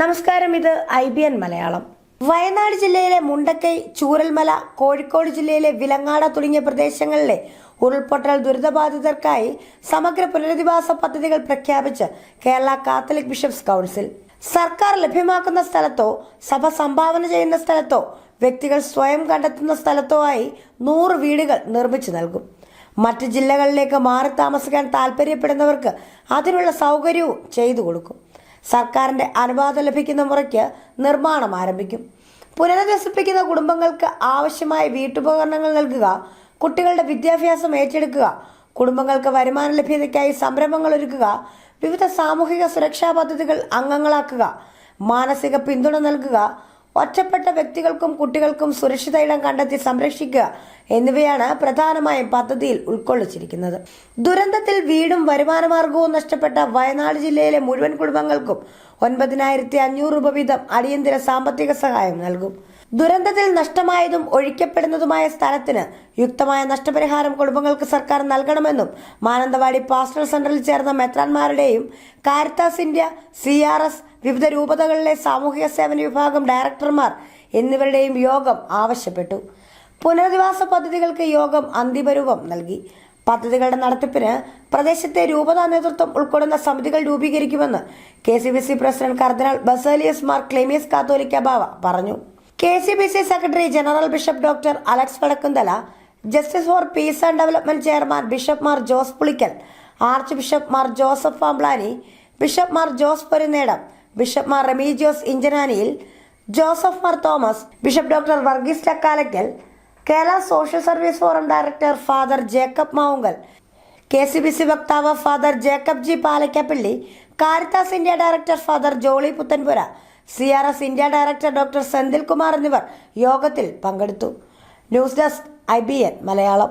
നമസ്കാരം ഇത് I B N Malayalam. Wayanad ജില്ലയിലെ മുണ്ടക്കൈ ചൂരൽമല കോഴിക്കോട് ജില്ലയിലെ വിലങ്ങാട തുടങ്ങിയ പ്രദേശങ്ങളിലെ ഉരുൾപൊട്ടൽ ദുരിതബാധിതർക്കായി സമഗ്ര പുനരധിവാസ പദ്ധതികൾ പ്രഖ്യാപിച്ച് കേരള കാത്തലിക് ബിഷപ്സ് കൗൺസിൽ. സർക്കാർ ലഭ്യമാക്കുന്ന സ്ഥലത്തോ സഭ സംഭാവന ചെയ്യുന്ന സ്ഥലത്തോ വ്യക്തികൾ സ്വയം കണ്ടെത്തുന്ന സ്ഥലത്തോ ആയി നൂറ് വീടുകൾ നിർമ്മിച്ചു നൽകും. മറ്റ് ജില്ലകളിലേക്ക് മാറി താമസിക്കാൻ താല്പര്യപ്പെടുന്നവർക്ക് അതിനുള്ള സൗകര്യവും ചെയ്തു കൊടുക്കും. സർക്കാരിന്റെ അനുവാദം ലഭിക്കുന്ന മുറയ്ക്ക് നിർമ്മാണം ആരംഭിക്കും. പുനരധിവസിപ്പിക്കുന്ന കുടുംബങ്ങൾക്ക് ആവശ്യമായ വീട്ടുപകരണങ്ങൾ നൽകുക കുട്ടികളുടെ വിദ്യാഭ്യാസം ഏറ്റെടുക്കുക കുടുംബങ്ങൾക്ക് വരുമാന ലഭ്യതയ്ക്കായി സംരംഭങ്ങൾ ഒരുക്കുക വിവിധ സാമൂഹിക സുരക്ഷാ പദ്ധതികൾ അംഗങ്ങളാക്കുക മാനസിക പിന്തുണ നൽകുക ഒറ്റപ്പെട്ട വ്യക്തികൾക്കും കുട്ടികൾക്കും സുരക്ഷിത ഇടം കണ്ടെത്തി സംരക്ഷിക്കുക എന്നിവയാണ് പ്രധാനമായും പദ്ധതിയിൽ ഉൾക്കൊള്ളിച്ചിരിക്കുന്നത്. ദുരന്തത്തിൽ വീടും വരുമാനമാർഗവും നഷ്ടപ്പെട്ട വയനാട് ജില്ലയിലെ മുഴുവൻ കുടുംബങ്ങൾക്കും ഒൻപതിനായിരത്തി അഞ്ഞൂറ് രൂപ വീതം അടിയന്തര സാമ്പത്തിക സഹായം നൽകും. ദുരന്തത്തിൽ നഷ്ടമായതും ഒഴിക്കപ്പെടുന്നതുമായ സ്ഥലത്തിന് യുക്തമായ നഷ്ടപരിഹാരം കുടുംബങ്ങൾക്ക് സർക്കാർ നൽകണമെന്നും മാനന്തവാടി പാസ്റ്റൽ സെന്ററിൽ ചേർന്ന മെത്രാന്മാരുടെയും Caritas India C R S വിവിധ രൂപതകളിലെ സാമൂഹിക സേവന വിഭാഗം ഡയറക്ടർമാർ എന്നിവരുടെയും യോഗം ആവശ്യപ്പെട്ടു. പുനരധിവാസ പദ്ധതികൾക്ക് യോഗം അന്തിമരൂപം നൽകി. പദ്ധതികളുടെ നടത്തിപ്പിന് പ്രദേശത്തെ രൂപതാ നേതൃത്വം ഉൾക്കൊള്ളുന്ന സമിതികൾ രൂപീകരിക്കുമെന്ന് K C B C president കർദിനാൾ ബസേലിയസ് മാർ ക്ലെമിയസ് കാത്തോലിക്ക ബാവ പറഞ്ഞു. K C B C secretary general bishop doctor Alex Vadakkumthala justice for peace and development chairman bishop Mar Jose Pulickal archbishop Mar Joseph Pamplany bishop Mar Jose Porunnedom bishop Mar Remigiose Inchananiyil Joseph Mar Thomas bishop doctor Varghese Lakkalakkal Kerala social service forum director father Jacob Mavunkal K C B C വക്താവ് father Jacob G Palakkappilly Caritas India director father Jolly Puthenpura C R S India director doctor Senthil Kumar എന്നിവർ യോഗത്തിൽ പങ്കെടുത്തു. News desk I B N Malayalam.